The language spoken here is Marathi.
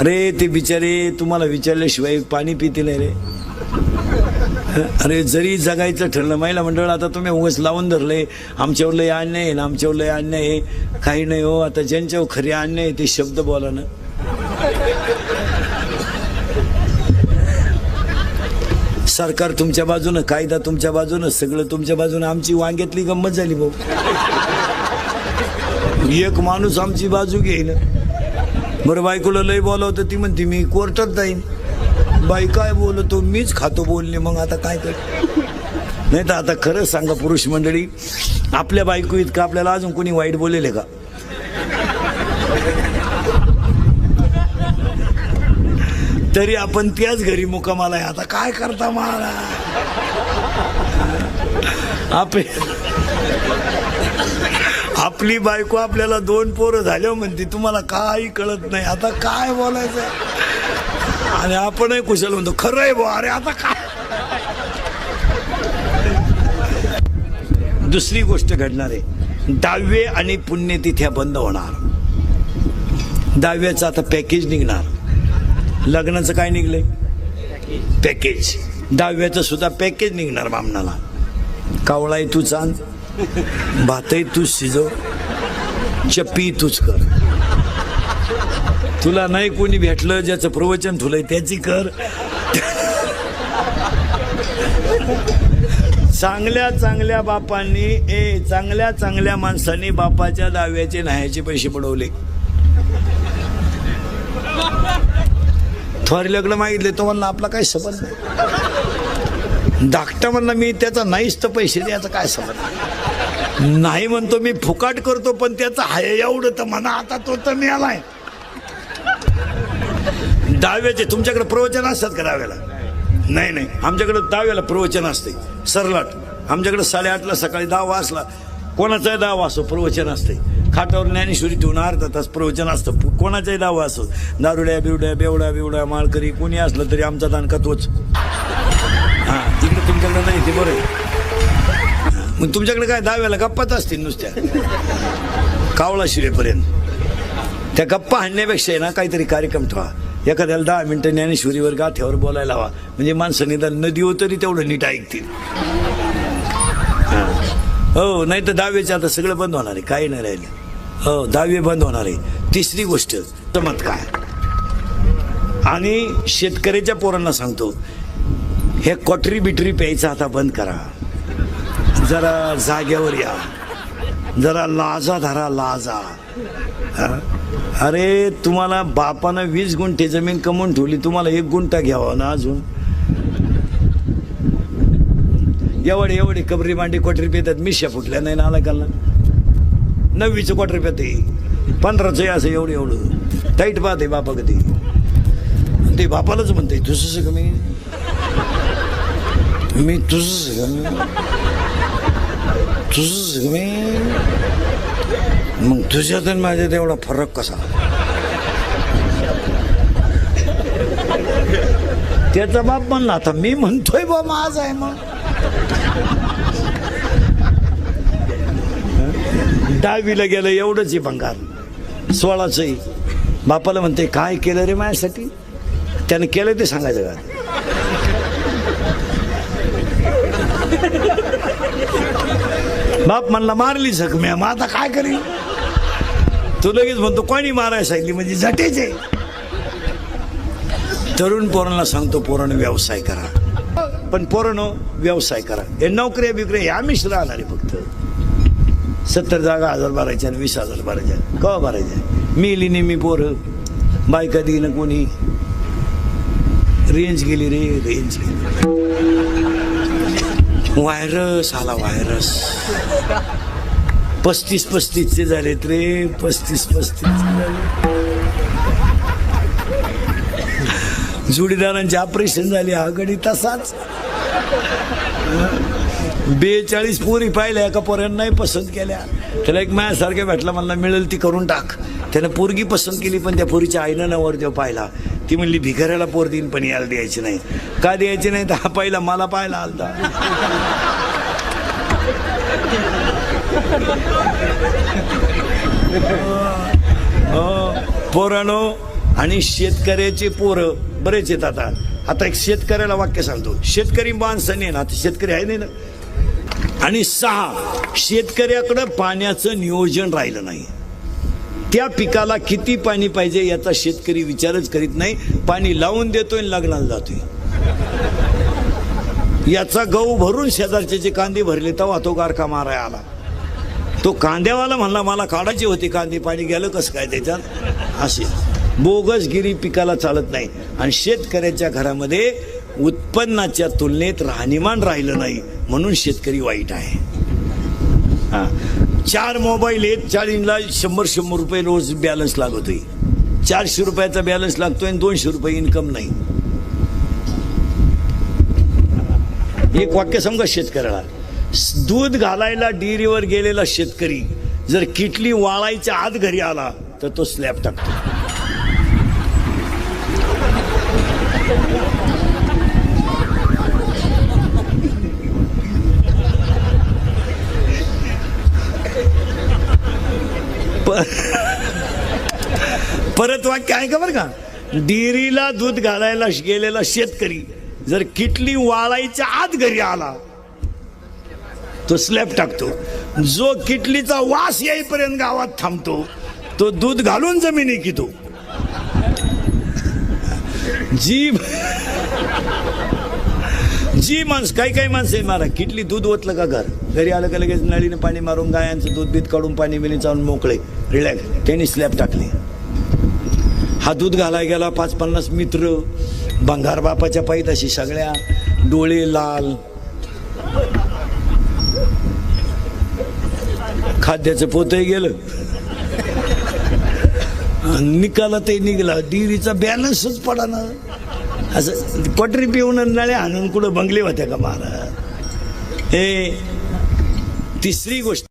अरे ते बिचारे तुम्हाला विचारल्याशिवाय पाणी पिते नाही रे. अरे जरी जगायचं ठरलं महिला मंडळ आता तुम्ही उगस लावून धरले. आमच्यावर लय अन्याय आहे ना आमच्यावर लय अन्याय आहे. काही नाही हो आता ज्यांच्यावर खरी अन्याय आहे ते शब्द बोला ना. सरकार तुमच्या बाजूनं कायदा तुमच्या बाजूनं सगळं तुमच्या बाजूनं आमची वांग्यातली गंमत झाली भाऊ. एक माणूस आमची बाजू घेईन. बरं बायकोला लय बोलावतं ती म्हणते मी कोर्टात जाईन. बाई काय बोलतो? मीच खातो बोलणे मग आता काय कर? नाही तर आता खरंच सांगा पुरुष मंडळी आपल्या बायको इतकं आपल्याला अजून कोणी वाईट बोलेले का? तरी आपण त्याच घरी मुकामाला आहे. आता काय करता मला आपे आपली बायको आपल्याला दोन पोरं झाल्या म्हणते तुम्हाला काही कळत नाही. आता काय बोलायचं आणि आपणही कुशल म्हणतो खरं आहे बुवा अरे आता काय? दुसरी गोष्ट घडणार आहे. दहावे आणि पुण्यतिथ्या बंद होणार. दहाव्याचं आता पॅकेज निघणार. लग्नाचं काय निघलंय? पॅकेज. दहाव्याचं सुद्धा पॅकेज निघणार बामणाला कावळाय तू चांद भातही तूच शिजव चप्पी तूच कर. तुला नाही कोणी भेटलं ज्याचं प्रवचन ठुलंय त्याची कर. चांगल्या चांगल्या बापांनी ए चांगल्या चांगल्या माणसांनी बापाच्या दाव्याचे न्हायाचे पैसे पडवले थोडी लग्न मागितले तो म्हणला आपला काय संबंध नाही. धाकटा म्हणला मी त्याचा नाहीच तर पैसे द्यायचा काय संबंध नाही म्हणतो मी फुकाट करतो पण त्याचा हाय एवढं तर म्हणा आता तो तर मिळालाय दहाव्याचे तुमच्याकडे प्रवचन असतात का दहाव्याला नाही नाही. आमच्याकडे दहाव्याला प्रवचन असते. सरलाट. आमच्याकडे साडेआठला सकाळी दहा वाजला. कोणाचाही दहा असो प्रवचन असते. खाटावर ज्ञानेश्वरी ठेवून अर्धा तास प्रवचन असतं. कोणाचाही दावा असो दारुड्या बिवड्या बेवड्या बिवड्या माळकरी कोणी असलं तरी आमचा दानका तोच हां तिकडे तुमच्याकडे नाही ते बरं आहे. मग तुमच्याकडे काय दहाव्याला गप्पाच असतील नुसत्या? कावळा शिरेपर्यंत. त्या गप्पा हाणण्यापेक्षा आहे ना काहीतरी कार्यक्रम ठेवा. एखाद्याला दहा मिनटं ज्ञानेश्वरीवर गाथ्यावर बोलायला हवा. म्हणजे माणसं निदान नदीवर तरी तेवढं नीट ऐकतील. हो नाही तर दहावीचे आता सगळं बंद होणार आहे काही नाही राहिलं. हो दहावी बंद होणार आहे. तिसरी गोष्ट चमत्कार. आणि शेतकऱ्याच्या पोरांना सांगतो हे कॉटरी बिटरी प्यायचं आता बंद करा. जरा जाग्यावर या. जरा लाजा धरा लाजा. अरे तुम्हाला बापानं वीस गुंठे जमीन कमवून ठेवली तुम्हाला एक गुंठा घ्यावा ना अजून? एवढे एवढे कबरी मांडी रुपये पेतात मिश्या फुटल्या नाही ना आला काला नववीचं क्वाटरी पेते. पंधराचं असं एवढं एवढं. टाईट पाहते बापा कधी. ते बापालाच म्हणते तुझं कमी मी मी तुझं का मी तुझं मग तुझ्यात आणि माझ्यात एवढा फरक कसा? त्याचा बाप म्हणला आता मी म्हणतोय बा माझ आहे मग. डावीला गेलं एवढंच आहे भंगार. सोळाचंही बापाला म्हणते काय केलं रे माझ्यासाठी? त्यानं केलं ते सांगायचं का? बाप म्हणला मारली जखम्या मग आता काय करील तू लगेच म्हणतो कोणी मारायला सांगितली? म्हणजे झटेचे. तरुण पोरांना सांगतो पोरानं व्यवसाय करा. पण पोरानं व्यवसाय करा. हे नोकऱ्या बिकऱ्या हे आम्हीच राहणार आहे फक्त. सत्तर जागा हजार भरायच्या आणि वीस हजार भरायच्या. कवा भरायच्या? मिली नेहमी पोरं. बायका देईन कोणी. रेंज गेली रे रेंज गेली. व्हायरस आला व्हायरस पस्तीस पस्तीसचे झालेत रे. पस्तीस पस्तीस जोडीदारांचे ऑपरेशन झाले हा गडी तसाच. बेचाळीस पोरी पाहिल्या एका पोऱ्यानं नाही पसंत केल्या. त्याला एक माझ्यासारख्या भेटला मला मिळेल ती करून टाक. त्यानं पोरगी पसंत केली पण त्या पोरीच्या आईनं नवरदेव पाहिला. ती म्हणली भिकाऱ्याला पोर देईन पण याला द्यायची नाही का द्यायची नाही तर हा पहिला मला पाहायला आलता. हो पोरानो आणि शेतकऱ्याचे पोरं बरेच आहेत आता. आता एक शेतकऱ्याला वाक्य सांगतो. शेतकरी माणसं नाही ना आता शेतकरी आहे नाही ना? आणि सहा शेतकऱ्याकडं पाण्याचं नियोजन राहिलं नाही. त्या पिकाला किती पाणी पाहिजे याचा शेतकरी विचारच करीत नाही. पाणी लावून देतोय आणि लग्नाला जातोय. याचा गहू भरून शेजारचे जे कांदे भरले तेव्हा तो गारका माराय आला. तो कांद्यावाला म्हणला मला काढायची होती कांदे पाणी गेलं कसं काय त्याच्यात? असे. बोगसगिरी पिकाला चालत नाही. आणि शेतकऱ्याच्या घरामध्ये उत्पन्नाच्या तुलनेत राहणीमान राहिलं नाही म्हणून शेतकरी वाईट आहे. हा. चार मोबाईल आहेत चाळीसला शंभर शंभर रुपये रोज बॅलन्स लागतोय. चारशे रुपयाचा बॅलन्स लागतोय आणि दोनशे रुपये इन्कम नाही. एक वाक्य समजा शेतकऱ्याला. दूध घालायला डेअरीवर गेलेला शेतकरी जर किटली वाळायच्या आत घरी आला तर तो स्लॅब टाकतो. वाक्य आहे का बरं का. डेअरीला दूध घालायला गेलेला शेतकरी जर किटली वाळायच्या आत घरी आला तो स्लॅब टाकतो. जो किटलीचा वास येईपर्यंत गावात थांबतो तो दूध घालून जमिनी कितो. जी जी माणसं काही काही माणसं आहे मारा. किटली दूध ओतलं का घर? घरी आलं का लगेच नळीने पाणी मारून गायांचं दूध बीत काढून पाणी बिणी चालून मोकळे. रिलॅक्स त्यांनी स्लॅब टाकली. हा दूध घालाय गेला पाच पन्नास मित्र बंगार बापाच्या तशी सगळ्या डोळे लाल. खाद्याचं पोतही गेलं. निकाला ते निघाला डिरीचा बॅलन्सच पडा ना असं पटरी पिऊन नळे आणून कुठं बंगले होत्या का महाराज? हे तिसरी गोष्ट.